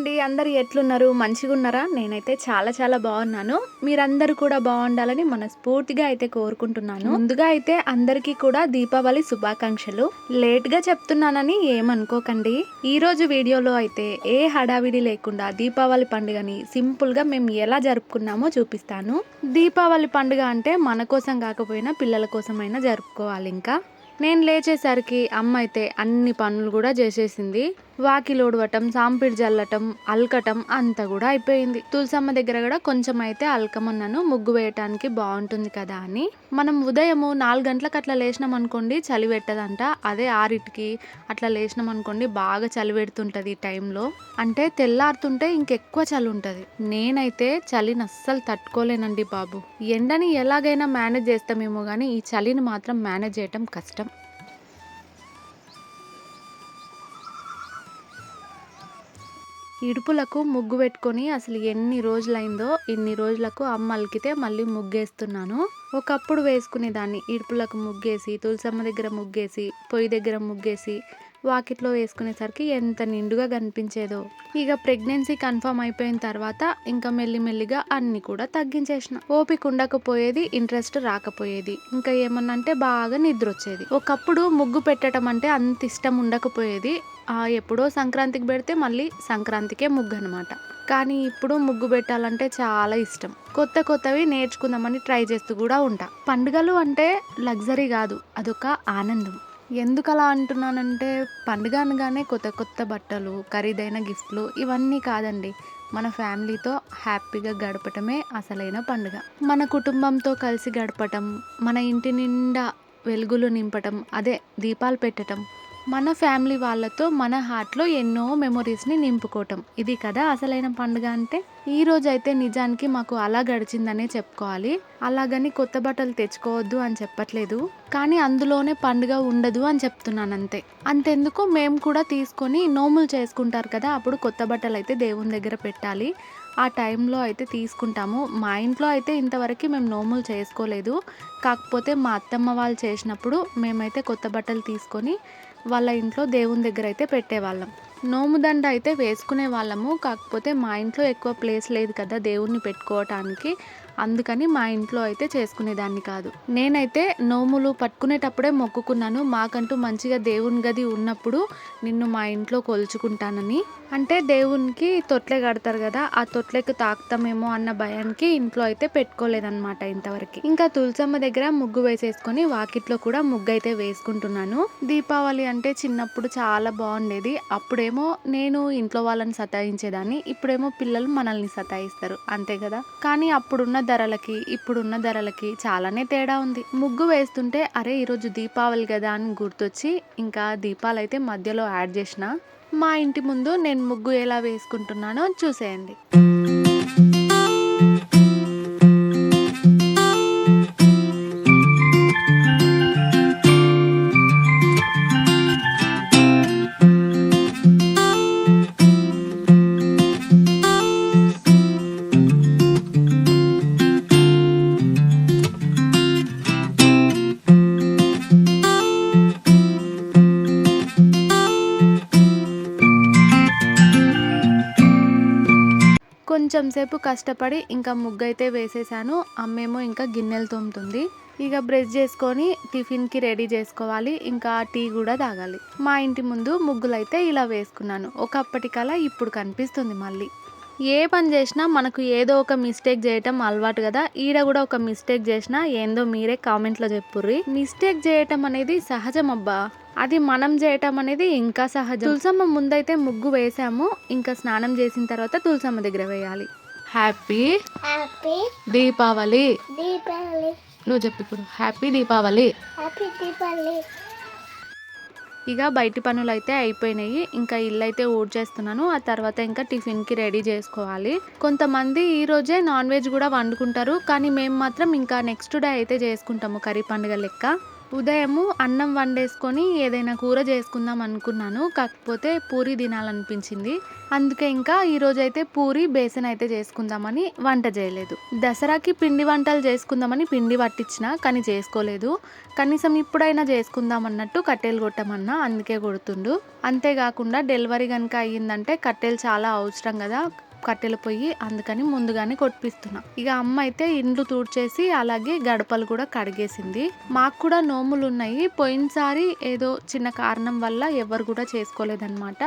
అండి అందరు ఎట్లున్నారు? మంచిగా ఉన్నారా నేనైతే చాలా చాలా బాగున్నాను. మీరందరూ కూడా బాగుండాలని మనస్ఫూర్తిగా అయితే కోరుకుంటున్నాను. ముందుగా అయితే అందరికీ కూడా దీపావళి శుభాకాంక్షలు. లేట్గా చెప్తున్నానని ఏమనుకోకండి. ఈ రోజు వీడియోలో అయితే ఏ హడావిడి లేకుండా దీపావళి పండుగని సింపుల్గా మేము ఎలా జరుపుకున్నామో చూపిస్తాను. దీపావళి పండుగ అంటే మన కోసం కాకపోయినా పిల్లల కోసమైనా జరుపుకోవాలి ఇంకా. నేను లేచేసరికి అమ్మ అయితే అన్ని పనులు కూడా చేసేసింది. వాకిలోడవటం సాంపిడి జల్లటం అలకటం అంతా కూడా అయిపోయింది. తులసమ్మ దగ్గర కూడా కొంచెం అయితే అల్కమన్నాను ముగ్గు వేయటానికి బాగుంటుంది కదా అని. మనం ఉదయము నాలుగు గంటలకు అట్లా లేచినాం అనుకోండి చలి పెట్టదంట. అదే ఆరిటికి అట్లా లేచినాం అనుకోండి బాగా చలి పెడుతుంటది ఈ టైంలో. అంటే తెల్లారుతుంటే ఇంకెక్కువ చలి ఉంటుంది. నేనైతే చలిని అస్సలు తట్టుకోలేనండి బాబు. ఎండని ఎలాగైనా మేనేజ్ చేస్తామేమో కానీ ఈ చలిని మాత్రం మేనేజ్ చేయటం కష్టం. ఇడుపులకు ముగ్గు పెట్టుకొని అసలు ఎన్ని రోజులైందో ఇన్ని రోజులకు అమ్మ అలికితే మళ్ళీ ముగ్గేస్తున్నాను. ఒకప్పుడు వేసుకునేదాన్ని. ఇడుపులకు ముగ్గేసి తులసమ్మ దగ్గర ముగ్గేసి పొయ్యి దగ్గర ముగ్గేసి వాకిట్లో వేసుకునేసరికి ఎంత నిండుగా కనిపించేదో. ఇక ప్రెగ్నెన్సీ కన్ఫర్మ్ అయిపోయిన తర్వాత ఇంకా మెల్లిమెల్లిగా అన్ని కూడా తగ్గించేసిన. ఓపిక ఉండకపోయేది ఇంట్రెస్ట్ రాకపోయేది. ఇంకా ఏమన్నా అంటే బాగా నిద్ర వచ్చేది ఒకప్పుడు ముగ్గు పెట్టడం అంటే అంత ఇష్టం ఉండకపోయేది. ఎప్పుడో సంక్రాంతికి పెడితే మళ్ళీ సంక్రాంతికే ముగ్గు అనమాట కానీ ఇప్పుడు ముగ్గు పెట్టాలంటే చాలా ఇష్టం. కొత్త కొత్తవి నేర్చుకుందామని ట్రై చేస్తూ కూడా ఉంటా. పండుగలు అంటే లగ్జరీ కాదు అదొక ఆనందం. ఎందుకు అలా అంటున్నానంటే పండుగ అనగానే కొత్త కొత్త బట్టలు ఖరీదైన గిఫ్ట్లు ఇవన్నీ కాదండి. మన ఫ్యామిలీతో హ్యాపీగా గడపటమే అసలైన పండుగ. మన కుటుంబంతో కలిసి గడపటం మన ఇంటి నిండా వెలుగులు నింపటం అదే దీపాలు పెట్టటం మన ఫ్యామిలీ వాళ్ళతో మన హార్ట్లో ఎన్నో మెమొరీస్ని నింపుకోవటం. ఇది కదా అసలైన పండుగ అంటే? ఈ రోజు అయితే నిజానికి మాకు అలా గడిచిందనే చెప్పుకోవాలి. అలాగని కొత్త బట్టలు తెచ్చుకోవద్దు అని చెప్పట్లేదు. కానీ అందులోనే పండుగ ఉండదు అని చెప్తున్నాను అంతే అంతెందుకు మేము కూడా తీసుకొని నోములు చేసుకుంటారు కదా అప్పుడు కొత్త బట్టలు అయితే దేవుని దగ్గర పెట్టాలి. ఆ టైంలో అయితే తీసుకుంటాము. మా ఇంట్లో అయితే ఇంతవరకు మేము నోములు చేసుకోలేదు. కాకపోతే మా అత్తమ్మ వాళ్ళు చేసినప్పుడు మేమైతే కొత్త బట్టలు తీసుకొని వాళ్ళ ఇంట్లో దేవుని దగ్గర అయితే పెట్టేవాళ్ళం. నోముదండ అయితే వేసుకునే వాళ్ళము కాకపోతే మా ఇంట్లో ఎక్కువ ప్లేస్ లేదు కదా దేవుణ్ణి పెట్టుకోవటానికి. అందుకని మా ఇంట్లో అయితే చేసుకునేదాన్ని కాదు. నేనైతే నోములు పట్టుకునేటప్పుడే మొక్కుకున్నాను. మాకంటూ మంచిగా దేవుని గది ఉన్నప్పుడు నిన్ను మా ఇంట్లో కొలుచుకుంటానని. అంటే దేవునికి తొట్లే కడతారు కదా ఆ తొట్లెకు తాకుతామేమో అన్న భయానికి ఇంట్లో అయితే పెట్టుకోలేదన్నమాట ఇంతవరకు. ఇంకా తులసమ్మ దగ్గర ముగ్గు వేసేసుకొని వాకిట్లో కూడా ముగ్గు అయితే వేసుకుంటున్నాను. దీపావళి అంటే చిన్నప్పుడు చాలా బాగుండేది. అప్పుడేమో నేను ఇంట్లో వాళ్ళని సతాయించేదాన్ని. ఇప్పుడేమో పిల్లలు మనల్ని సతాయిస్తారు. అంతే కదా? కానీ అప్పుడున్న ధరలకి ఇప్పుడున్న ధరలకి చాలానే తేడా ఉంది. ముగ్గు వేస్తుంటే అరే ఈరోజు దీపావళి కదా అని గుర్తొచ్చి ఇంకా దీపాలు అయితే మధ్యలో యాడ్ చేసిన మా ఇంటి ముందు నేను ముగ్గు ఎలా వేసుకుంటున్నానో చూసేయండి. సేపు కష్టపడి ఇంకా ముగ్గు అయితే వేసేసాను. అమ్మేమో ఇంకా గిన్నెలు తోముతుంది. ఇక బ్రష్ చేసుకొని టిఫిన్కి రెడీ చేసుకోవాలి. ఇంకా టీ కూడా తాగాలి. మా ఇంటి ముందు ముగ్గులు అయితే ఇలా వేసుకున్నాను. ఒకప్పటికలా ఇప్పుడు కనిపిస్తుంది మళ్ళీ. ఏ పని చేసినా మనకు ఏదో ఒక మిస్టేక్ చేయటం అలవాటు కదా. ఈడ కూడా ఒక మిస్టేక్ చేసినా ఏందో మీరే కామెంట్లో చెప్పుర్రి. మిస్టేక్ చేయటం అనేది సహజం అబ్బా. అది మనం చేయటం అనేది ఇంకా సహజం. తులసమ్మ ముందైతే ముగ్గు వేసాము. ఇంకా స్నానం చేసిన తర్వాత తులసమ్మ దగ్గర వేయాలి. హ్యాపీ హ్యాపీ దీపావళి దీపావళి నువ్వు చెప్పు ఇప్పుడు. హ్యాపీ దీపావళి హ్యాపీ దీపావళి ఇక బయటి పనులు అయితే అయిపోయినాయి. ఇంకా ఇల్లు అయితే ఊడ్చేస్తున్నాను ఆ తర్వాత ఇంకా టిఫిన్కి రెడీ చేసుకోవాలి. కొంతమంది ఈ రోజే నాన్ వెజ్ కూడా వండుకుంటారు. కానీ మేము మాత్రం ఇంకా నెక్స్ట్ డే అయితే చేసుకుంటాము కర్రీ పండుగ లెక్క. ఉదయము అన్నం వండేసుకొని ఏదైనా కూర చేసుకుందాం అనుకున్నాను. కాకపోతే పూరి తినాలనిపించింది. అందుకే ఇంకా ఈరోజు అయితే పూరి బేసన్ అయితే చేసుకుందామని వంట చేయలేదు. దసరాకి పిండి వంటలు చేసుకుందామని పిండి పట్టించిన కానీ చేసుకోలేదు. కనీసం ఇప్పుడైనా చేసుకుందాం అన్నట్టు కట్టెలు కొట్టమన్నా అందుకే కొడుతుండు. అంతేకాకుండా డెలివరీ కనుక అయ్యిందంటే కట్టెలు చాలా అవసరం కదా. కట్టెల పొయ్యి అందుకని ముందుగానే కొట్టిస్తున్నా ఇక అమ్మ అయితే ఇండ్లు తూడ్చేసి అలాగే గడపలు కూడా కడిగేసింది. మాకు కూడా నోములు ఉన్నాయి పోయినసారి ఏదో చిన్న కారణం వల్ల ఎవరు కూడా చేసుకోలేదన్నమాట.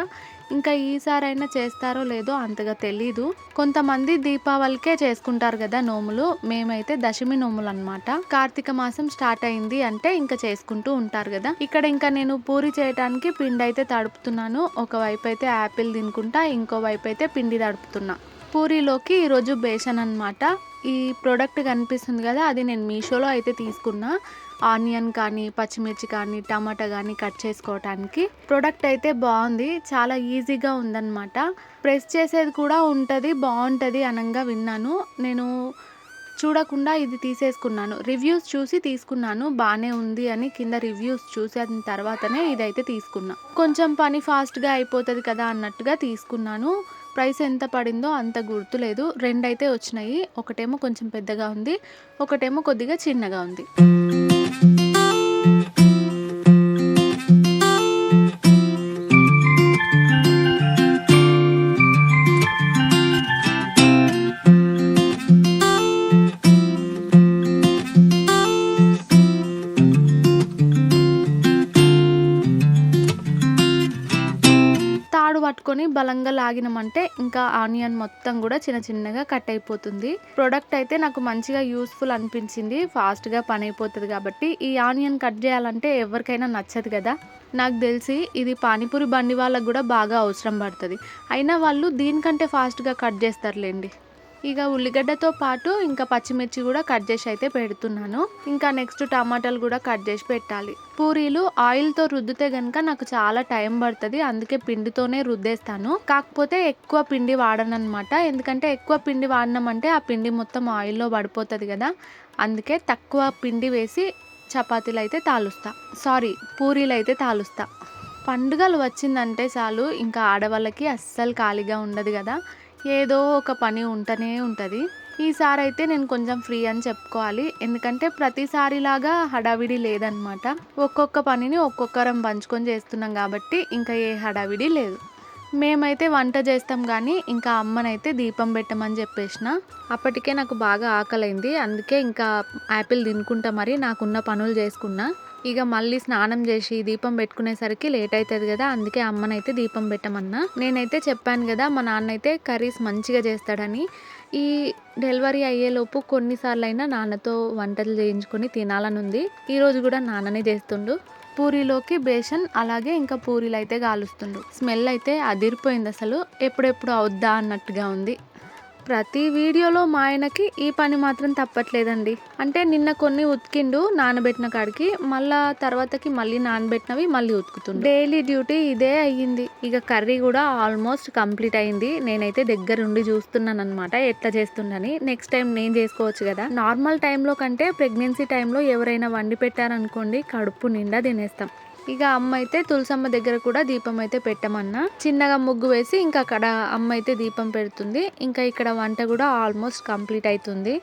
ఇంకా ఈసారైనా చేస్తారో లేదో అంతగా తెలీదు. కొంతమంది దీపావళికే చేసుకుంటారు కదా నోములు. మేమైతే దశమి నోములు అన్నమాట. కార్తీక మాసం స్టార్ట్ అయింది అంటే ఇంకా చేసుకుంటూ ఉంటారు కదా. ఇక్కడ ఇంకా నేను పూరి చేయడానికి పిండి అయితే తడుపుతున్నాను. ఒకవైపు అయితే యాపిల్ తినుకుంటా ఇంకో వైపు అయితే పిండి తడుపుతున్నా. పూరీలోకి ఈరోజు బేసన్ అన్నమాట. ఈ ప్రోడక్ట్ కనిపిస్తుంది కదా అది నేను మీషోలో అయితే తీసుకున్నా. ఆనియన్ కానీ పచ్చిమిర్చి కానీ టమాటా కానీ కట్ చేసుకోవటానికి ప్రోడక్ట్ అయితే బాగుంది. చాలా ఈజీగా ఉందన్నమాట. ప్రెస్ చేసేది కూడా ఉంటుంది బాగుంటుంది అనంగా విన్నాను. నేను చూడకుండా ఇది తీసేసుకున్నాను. రివ్యూస్ చూసి తీసుకున్నాను. బాగానే ఉంది అని కింద రివ్యూస్ చూసిన తర్వాతనే ఇదైతే తీసుకున్నా. కొంచెం పని ఫాస్ట్గా అయిపోతుంది కదా అన్నట్టుగా తీసుకున్నాను. ప్రైస్ ఎంత పడిందో అంత గుర్తులేదు. రెండైతే వచ్చినాయి. ఒకటేమో కొంచెం పెద్దగా ఉంది. ఒకటేమో కొద్దిగా చిన్నగా ఉంది. బలంగా లాగినామంటే ఇంకా ఆనియన్ మొత్తం కూడా చిన్న చిన్నగా కట్ అయిపోతుంది. ప్రోడక్ట్ అయితే నాకు మంచిగా యూస్ఫుల్ అనిపించింది. ఫాస్ట్గా పని అయిపోతుంది కాబట్టి ఈ ఆనియన్ కట్ చేయాలంటే ఎవరికైనా నచ్చదు కదా. నాకు తెలిసి ఇది పానీపూరి బండి వాళ్ళకు కూడా బాగా అవసరం పడుతుంది. అయినా వాళ్ళు దీనికంటే ఫాస్ట్గా కట్ చేస్తారులేండి. ఇక ఉల్లిగడ్డతో పాటు ఇంకా పచ్చిమిర్చి కూడా కట్ చేసి అయితే పెడుతున్నాను. ఇంకా నెక్స్ట్ టమాటాలు కూడా కట్ చేసి పెట్టాలి. పూరీలు ఆయిల్తో రుద్దితే కనుక నాకు చాలా టైం పడుతుంది అందుకే పిండితోనే రుద్దేస్తాను. కాకపోతే ఎక్కువ పిండి వాడనమాట ఎందుకంటే ఎక్కువ పిండి వాడినామంటే ఆ పిండి మొత్తం ఆయిల్లో పడిపోతుంది కదా. అందుకే తక్కువ పిండి వేసి చపాతీలు అయితే తాలుస్తా. సారీ పూరీలు అయితే తాలుస్తా. పండుగలు వచ్చిందంటే చాలు ఇంకా ఆడవాళ్ళకి అస్సలు ఖాళీగా ఉండదు కదా. ఏదో ఒక పని ఉంటూనే ఉంటుంది. ఈసారి అయితే నేను కొంచెం ఫ్రీ అని చెప్పుకోవాలి. ఎందుకంటే ప్రతిసారిలాగా హడావిడి లేదనమాట. ఒక్కొక్క పనిని ఒక్కొక్కరం పంచుకొని చేస్తున్నాం కాబట్టి ఇంకా ఏ హడావిడి లేదు. మేమైతే వంట చేస్తాం కానీ ఇంకా అమ్మనైతే దీపం పెట్టమని చెప్పేసిన. అప్పటికే నాకు బాగా ఆకలైంది. అందుకే ఇంకా యాపిల్ తినుకుంటా మరి నాకున్న పనులు చేసుకున్నా. ఇక మళ్ళీ స్నానం చేసి దీపం పెట్టుకునేసరికి లేట్ అవుతుంది కదా అందుకే అమ్మనైతే దీపం పెట్టమన్నా. నేనైతే చెప్పాను కదా మా నాన్న అయితే కర్రీస్ మంచిగా చేస్తాడని. ఈ డెలివరీ అయ్యేలోపు కొన్నిసార్లు అయినా నాన్నతో వంటలు చేయించుకొని తినాలని ఉంది ఈరోజు కూడా నాన్ననే చేస్తుండు. పూరీలోకి బేసన్ అలాగే ఇంకా పూరీలు అయితే కాలుస్తుండు స్మెల్ అయితే అదిరిపోయింది అసలు. ఎప్పుడెప్పుడు అవుద్దా అన్నట్టుగా ఉంది. ప్రతి వీడియోలో మా ఆయనకి ఈ పని మాత్రం తప్పట్లేదండి. అంటే నిన్న కొన్ని ఉతికిండు నానబెట్టిన కాడికి మళ్ళా తర్వాతకి మళ్ళీ నానబెట్టినవి మళ్ళీ ఉతుకుతుండు. డైలీ డ్యూటీ ఇదే అయ్యింది. ఇక కర్రీ కూడా ఆల్మోస్ట్ కంప్లీట్ అయింది నేనైతే దగ్గరుండి చూస్తున్నాను ఎట్లా చేస్తుండని నెక్స్ట్ టైం నేను చేసుకోవచ్చు కదా. నార్మల్ టైంలో కంటే ప్రెగ్నెన్సీ టైంలో ఎవరైనా వండి పెట్టారనుకోండి కడుపు నిండా తినేస్తాం. ఇక అమ్మ అయితే తులసమ్మ దగ్గర కూడా దీపం అయితే పెట్టమన్నా. చిన్నగా ముగ్గు వేసి ఇంకా అక్కడ అమ్మ అయితే దీపం పెడుతుంది. ఇంకా ఇక్కడ వంట కూడా ఆల్మోస్ట్ కంప్లీట్ అవుతుంది.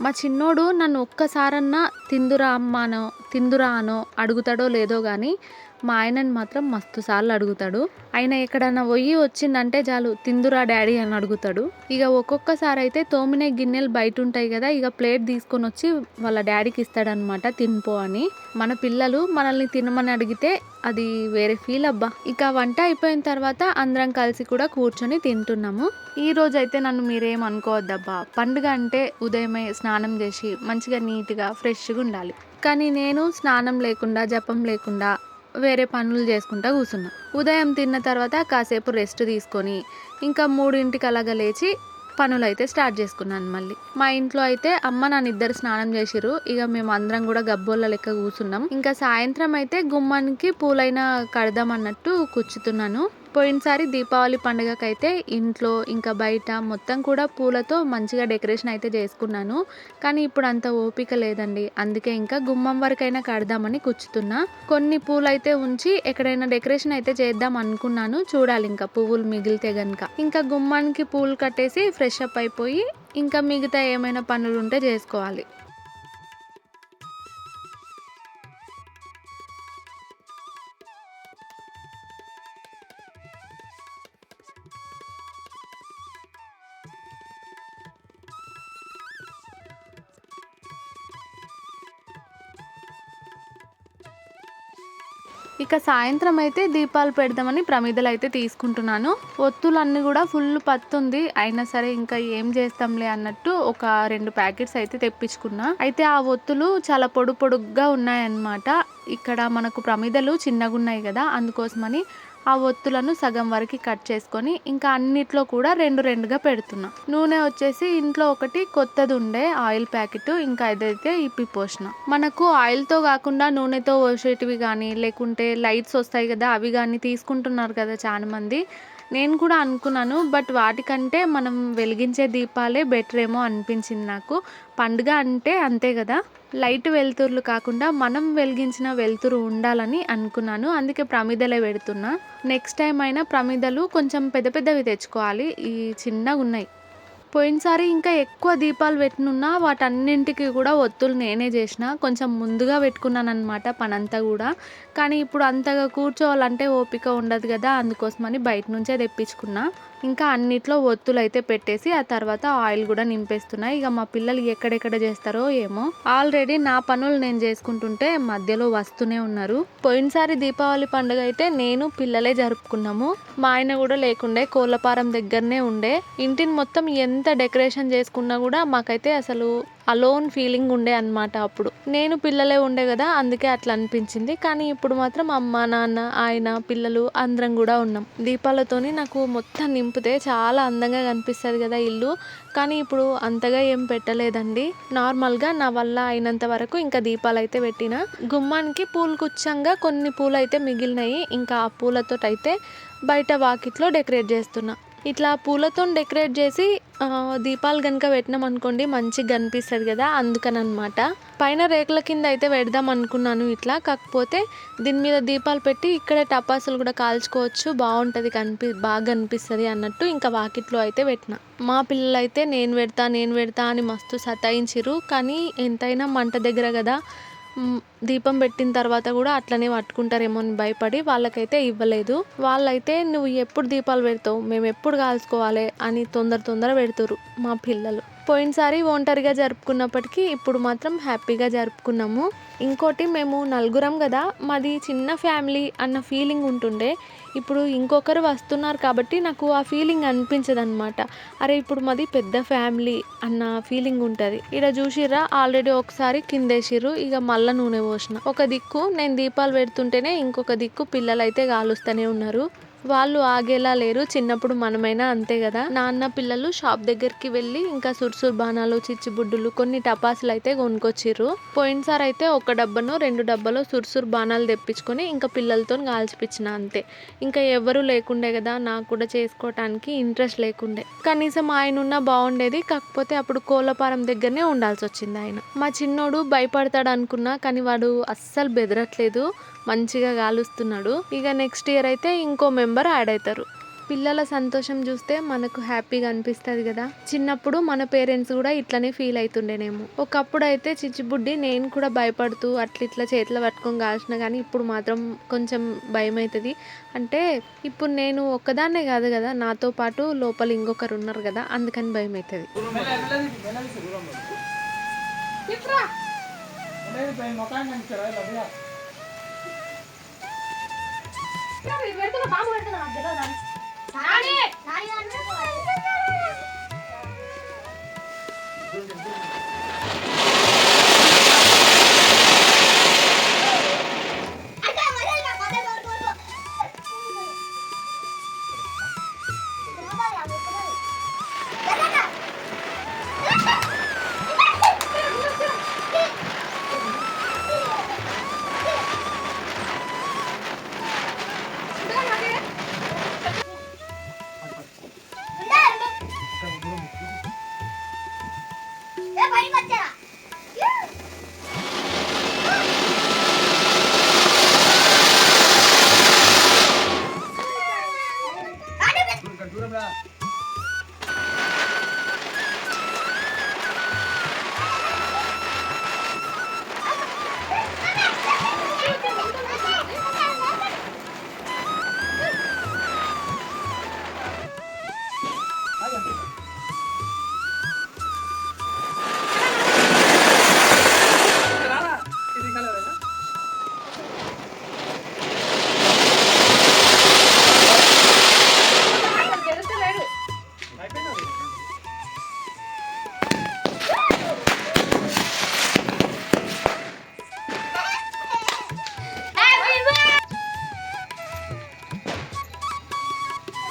మా చిన్నోడు నన్ను ఒక్కసారన్నా తిందురా అమ్మానో తిందురా అనో అడుగుతాడో లేదో కానీ మా ఆయనని మాత్రం మస్తు సార్లు అడుగుతాడు. ఆయన ఎక్కడన్నా పోయి వచ్చిందంటే చాలు తిందురా డాడీ అని అడుగుతాడు. ఇక ఒక్కొక్కసారి అయితే తోమినే గిన్నెలు బయట ఉంటాయి కదా ఇక ప్లేట్ తీసుకొని వచ్చి వాళ్ళ డాడీకి ఇస్తాడనమాట తినిపో అని. మన పిల్లలు మనల్ని తినమని అడిగితే అది వేరే ఫీల్ అబ్బా. ఇక వంట అయిపోయిన తర్వాత అందరం కలిసి కూడా కూర్చొని తింటున్నాము. ఈ రోజు అయితే నన్ను మీరేం అనుకోవద్దబ్బా. పండుగ అంటే ఉదయమే స్నానం చేసి మంచిగా నీట్గా ఫ్రెష్గా ఉండాలి. కానీ నేను స్నానం లేకుండా జపం లేకుండా వేరే పనులు చేసుకుంటా కూర్చున్నా. ఉదయం తిన్న తర్వాత కాసేపు రెస్ట్ తీసుకొని ఇంకా మూడింటికి అలాగ లేచి పనులు అయితే స్టార్ట్ చేసుకున్నాను మళ్ళీ. మా ఇంట్లో అయితే అమ్మ నాన్న ఇద్దరు స్నానం చేసిరు ఇక మేము అందరం కూడా గబ్బోళ్ళ లెక్క కూర్చున్నాం. ఇంకా సాయంత్రం అయితే గుమ్మానికి పూలైన కడదాం అన్నట్టు కూర్చుతున్నాను. పోయినసారి దీపావళి పండుగకైతే ఇంట్లో ఇంకా బయట మొత్తం కూడా పూలతో మంచిగా డెకరేషన్ అయితే చేసుకున్నాను. కానీ ఇప్పుడు అంత ఓపిక లేదండి. అందుకే ఇంకా గుమ్మం వరకైనా కడదామని కూర్చుతున్నా. కొన్ని పూలు అయితే ఉంచి ఎక్కడైనా డెకరేషన్ అయితే చేద్దాం అనుకున్నాను. చూడాలి ఇంకా పువ్వులు మిగిలితే గనక. ఇంకా గుమ్మానికి పూలు కట్టేసి ఫ్రెష్ అప్ అయిపోయి ఇంకా మిగతా ఏమైనా పనులు ఉంటే చేసుకోవాలి. ఇక సాయంత్రం అయితే దీపాలు పెడదామని ప్రమిదలు అయితే తీసుకుంటున్నాను. ఒత్తులన్నీ కూడా ఫుల్ పత్తుంది. అయినా సరే ఇంకా ఏం చేస్తాంలే అన్నట్టు ఒక రెండు ప్యాకెట్స్ అయితే తెప్పించుకున్నా. అయితే ఆ ఒత్తులు చాలా పొడు పొడుగ్గా ఉన్నాయన్నమాట. ఇక్కడ మనకు ప్రమిదలు చిన్నగా ఉన్నాయి కదా అందుకోసమని ఆ ఒత్తులను సగం వరకు కట్ చేసుకొని ఇంకా అన్నిట్లో కూడా రెండు రెండుగా పెడుతున్నా. నూనె వచ్చేసి ఇంట్లో ఒకటి కొత్తది ఉండే ఆయిల్ ప్యాకెట్ ఇంకా ఇదైతే ఇప్పి పోసిన మనకు ఆయిల్తో కాకుండా నూనెతో పోసేటివి కానీ లేకుంటే లైట్స్ వస్తాయి కదా అవి కానీ తీసుకుంటున్నారు కదా చాలా మంది. నేను కూడా అనుకున్నాను బట్ వాటికంటే మనం వెలిగించే దీపాలే బెటర్ ఏమో అనిపించింది నాకు. పండుగ అంటే అంతే కదా. లైట్ వెలుతురులు కాకుండా మనం వెలిగించిన వెలుతురు ఉండాలని అనుకున్నాను. అందుకే ప్రమిదలే పెడుతున్నా. నెక్స్ట్ టైం అయినా ప్రమిదలు కొంచెం పెద్ద పెద్దవి తెచ్చుకోవాలి. ఈ చిన్నగా ఉన్నాయి. పోయినసారి ఇంకా ఎక్కువ దీపాలు పెట్టినున్నా వాటన్నింటికి కూడా ఒత్తులు నేనే చేసిన. కొంచెం ముందుగా పెట్టుకున్నాను అనమాట పనంతా కూడా. కానీ ఇప్పుడు అంతగా కూర్చోవాలంటే ఓపిక ఉండదు కదా అందుకోసమని బయట నుంచే తెప్పించుకున్నా. ఇంకా అన్నిట్లో ఒత్తులు అయితే పెట్టేసి ఆ తర్వాత ఆయిల్ కూడా నింపేస్తున్నాయి ఇక మా పిల్లలు ఎక్కడెక్కడ చేస్తారో ఏమో. ఆల్రెడీ నా పనులు నేను చేసుకుంటుంటే మధ్యలో వస్తూనే ఉన్నారు. పోయినసారి దీపావళి పండుగ అయితే నేను పిల్లలే జరుపుకున్నాము. మా ఆయన కూడా లేకుండే కోళ్ళపారం దగ్గరనే ఉండే. ఇంటిని మొత్తం ఎంత డెకరేషన్ చేసుకున్నా కూడా మాకైతే అసలు అలోన్ ఫీలింగ్ ఉండే అన్నమాట అప్పుడు. నేను పిల్లలే ఉండే కదా అందుకే అట్లా అనిపించింది. కానీ ఇప్పుడు మాత్రం అమ్మ నాన్న ఆయన పిల్లలు అందరం కూడా ఉన్నాం. దీపాలతోని నాకు మొత్తం నింపితే చాలా అందంగా కనిపిస్తుంది కదా ఇల్లు. కానీ ఇప్పుడు అంతగా ఏం పెట్టలేదండి. నార్మల్గా నా వల్ల అయినంత వరకు ఇంకా దీపాలు అయితే పెట్టిన. గుమ్మానికి పూలు కుచ్చంగా కొన్ని పూలు అయితే మిగిలినాయి. ఇంకా ఆ పూలతో అయితే బయట వాకిట్లో డెకరేట్ చేస్తున్నా. ఇట్లా పూలతో డెకరేట్ చేసి దీపాలు కనుక పెట్టినాం అనుకోండి మంచిగా కనిపిస్తుంది కదా అందుకని అనమాట పైన రేకుల కింద అయితే పెడదాం అనుకున్నాను ఇట్లా కాకపోతే దీని మీద దీపాలు పెట్టి ఇక్కడే టపాసులు కూడా కాల్చుకోవచ్చు బాగుంటుంది కనిపి బాగా కనిపిస్తుంది అన్నట్టు ఇంకా వాకిట్లో అయితే పెట్టిన. మా పిల్లలు అయితే నేను పెడతా నేను పెడతా అని మస్తు సతాయించిరు కానీ ఎంతైనా మంట దగ్గర కదా దీపం పెట్టిన తర్వాత కూడా అట్లనే పట్టుకుంటారేమో అని భయపడి వాళ్ళకైతే ఇవ్వలేదు. వాళ్ళైతే నువ్వు ఎప్పుడు దీపాలు పెడతావు? మేము ఎప్పుడు కాల్చుకోవాలి? అని తొందర తొందర పెడుతురు మా పిల్లలు. పోయినసారి ఒంటరిగా జరుపుకున్నప్పటికీ ఇప్పుడు మాత్రం హ్యాపీగా జరుపుకున్నాము. ఇంకోటి మేము నలుగురం కదా మాది చిన్న ఫ్యామిలీ అన్న ఫీలింగ్ ఉంటుండే. ఇప్పుడు ఇంకొకరు వస్తున్నారు కాబట్టి నాకు ఆ ఫీలింగ్ అనిపించదు అనమాట అరే ఇప్పుడు మాది పెద్ద ఫ్యామిలీ అన్న ఫీలింగ్ ఉంటుంది. ఇక్కడ చూసిర్రా ఆల్రెడీ ఒకసారి కిందేసిర్రు ఇక మళ్ళా నూనె పోసిన ఒక దిక్కు నేను దీపాలు పెడుతుంటేనే ఇంకొక దిక్కు పిల్లలు అయితే కాలుస్తూనే ఉన్నారు. వాళ్ళు ఆగేలా లేరు. చిన్నప్పుడు మనమైనా అంతే కదా. నాన్న పిల్లలు షాప్ దగ్గరికి వెళ్ళి ఇంకా సుర్సుర్ బాణాలు చిచ్చిబుడ్డులు కొన్ని టపాసులు అయితే కొనుకొచ్చిర్రు పోయినసారి అయితే ఒక డబ్బను రెండు డబ్బాలో సుర్సుర్ బాణాలు తెప్పించుకొని ఇంకా పిల్లలతో కాల్చిపించిన అంతే. ఇంకా ఎవరు లేకుండే కదా నాకు కూడా చేసుకోవటానికి ఇంట్రెస్ట్ లేకుండే. కనీసం ఆయన ఉన్నా బాగుండేది కాకపోతే అప్పుడు కోలపారం దగ్గరనే ఉండాల్సి వచ్చింది ఆయన. మా చిన్నోడు భయపడతాడు అనుకున్నా కానీ వాడు అస్సలు బెదరట్లేదు. మంచిగా కాలుస్తున్నాడు ఇక నెక్స్ట్ ఇయర్ అయితే ఇంకో మెంబర్ యాడ్ అవుతారు పిల్లల సంతోషం చూస్తే మనకు హ్యాపీగా అనిపిస్తుంది కదా. చిన్నప్పుడు మన పేరెంట్స్ కూడా ఇట్లనే ఫీల్ అవుతుండేనేమో ఒకప్పుడు అయితే చిచ్చుబుడ్డి నేను కూడా భయపడుతూ అట్లా ఇట్లా చేతిలో పట్టుకొని కాల్చిన కానీ ఇప్పుడు మాత్రం కొంచెం భయం అవుతుంది అంటే ఇప్పుడు నేను ఒక్కదాన్నే కాదు కదా నాతో పాటు లోపల ఇంకొకరు ఉన్నారు కదా అందుకని భయం అవుతుంది మొఖాన్ని ఇచ్చారా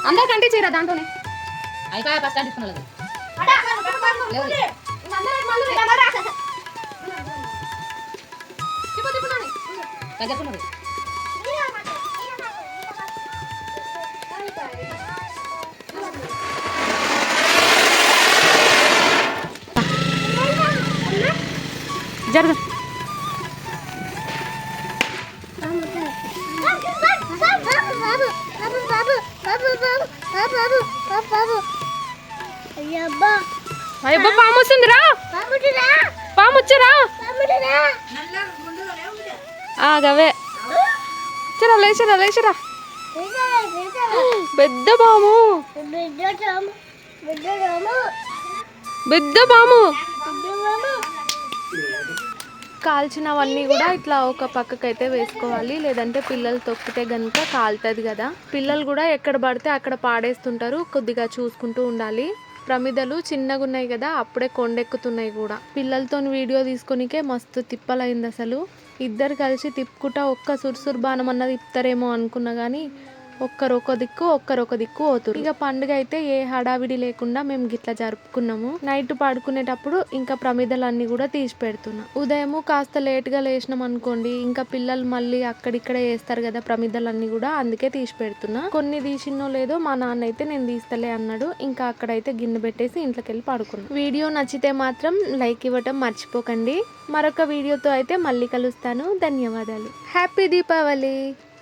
అందరికంటే చీర దాంట్లోనే. అయిపోయా ఫస్ట్ స్టాండ్ ఇస్తున్నాడు జరుగు. అయ్యబ్బా. అయ్యబ్బా పాము వస్తుందిరా పాము వచ్చారా? బాబుడిరా గవే చరా లేచరా లేచరా? పెద్ద పాము. పెద్ద పాము. కాల్చినవన్నీ కూడా ఇట్లా ఒక పక్కకైతే వేసుకోవాలి. లేదంటే పిల్లలు తొక్కితే గనుక కాలుతుంది కదా. పిల్లలు కూడా ఎక్కడ పడితే అక్కడ పాడేస్తుంటారు. కొద్దిగా చూసుకుంటూ ఉండాలి. ప్రమిదలు చిన్నగా ఉన్నాయి కదా అప్పుడే కొండెక్కుతున్నాయి కూడా. పిల్లలతో వీడియో తీసుకొనికే మస్తు తిప్పలైంది అసలు ఇద్దరు కలిసి తిప్పుకుంటా ఒక్క సుర్సుర్ బాణం అన్నది తిప్పుతారేమో అనుకున్నా కానీ ఒక్కరు దిక్కు ఒక్కరొక దిక్కు పోతురు ఇక పండుగ అయితే ఏ హడావిడి లేకుండా మేము గిట్లా జరుపుకున్నాము. నైట్ పాడుకునేటప్పుడు ఇంకా ప్రమిదలన్నీ కూడా తీసి పెడుతున్నాం ఉదయము కాస్త లేట్గా లేచినాం అనుకోండి ఇంకా పిల్లలు మళ్ళీ అక్కడిక్కడ వేస్తారు కదా ప్రమిదలన్నీ కూడా అందుకే తీసి పెడుతున్నా కొన్ని తీసినో లేదో మా నాన్న అయితే నేను తీస్తలే అన్నాడు. ఇంకా అక్కడైతే గిన్నె పెట్టేసి ఇంట్లోకి వెళ్ళి పాడుకున్నాం. వీడియో నచ్చితే మాత్రం లైక్ ఇవ్వటం మర్చిపోకండి. మరొక వీడియోతో అయితే మళ్ళీ కలుస్తాను. ధన్యవాదాలు. హ్యాపీ దీపావళి!